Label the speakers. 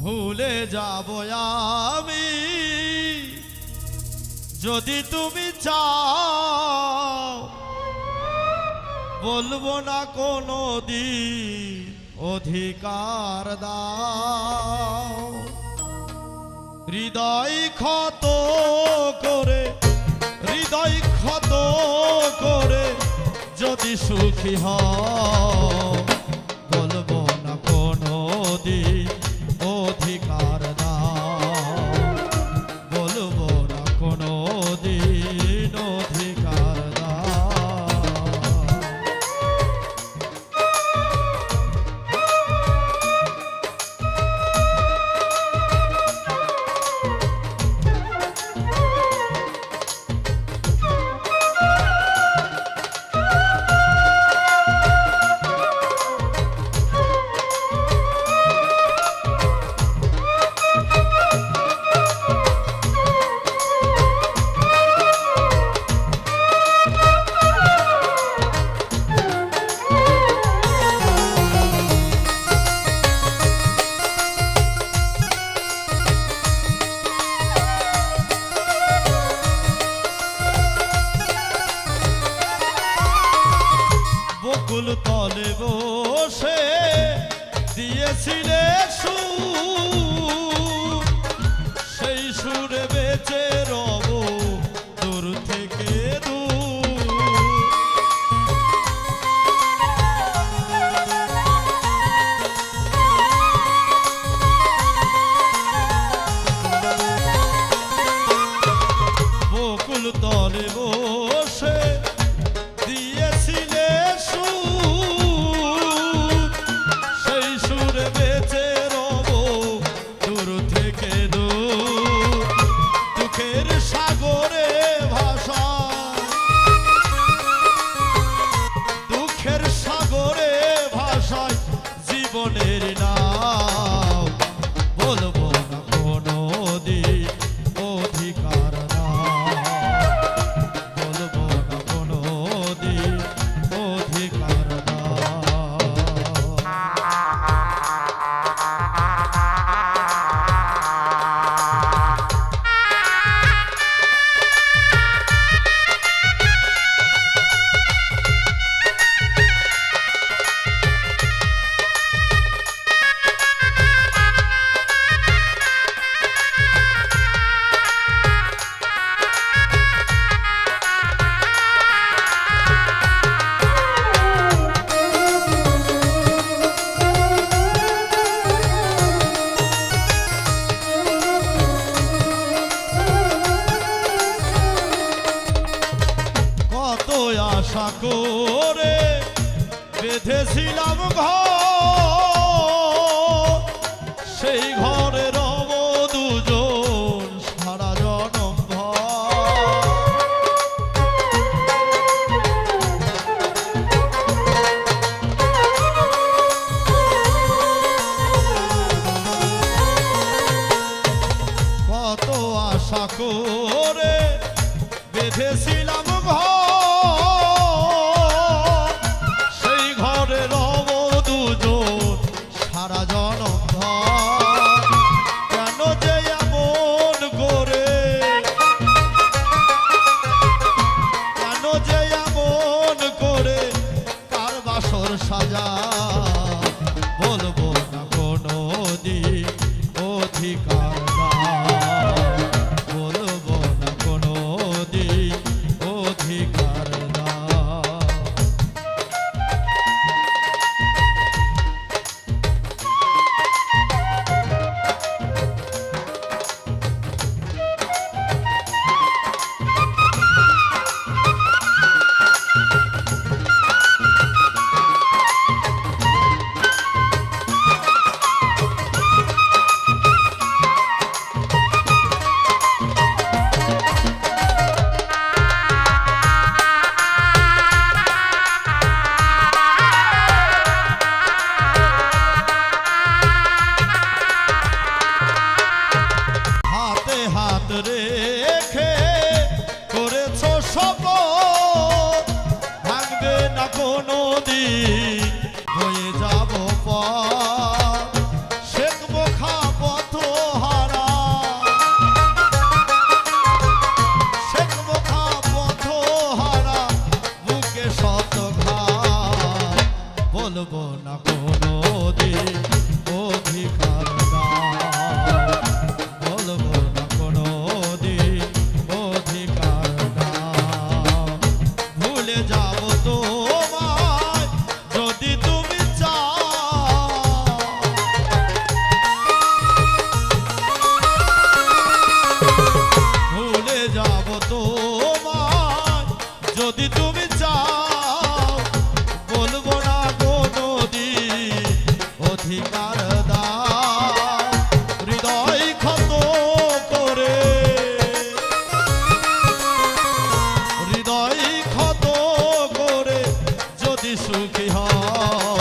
Speaker 1: ভুলে যাব আমি। যদি তুমি চাও, বলব না কোনো দিন অধিকার দাও। হৃদয় ক্ষত করে, হৃদয় ক্ষত করে যদি সুখী হও বকুল তলে বসে দিয়েছিলে সুর। সেই সুরে করে বেঁধেছিলাম ঘর। সেই ঘরে রব দুজন সারা জনম কত আশা করে বেঁধেছিলাম ঘর। বলব ভুলব না কোনো দিন। হয়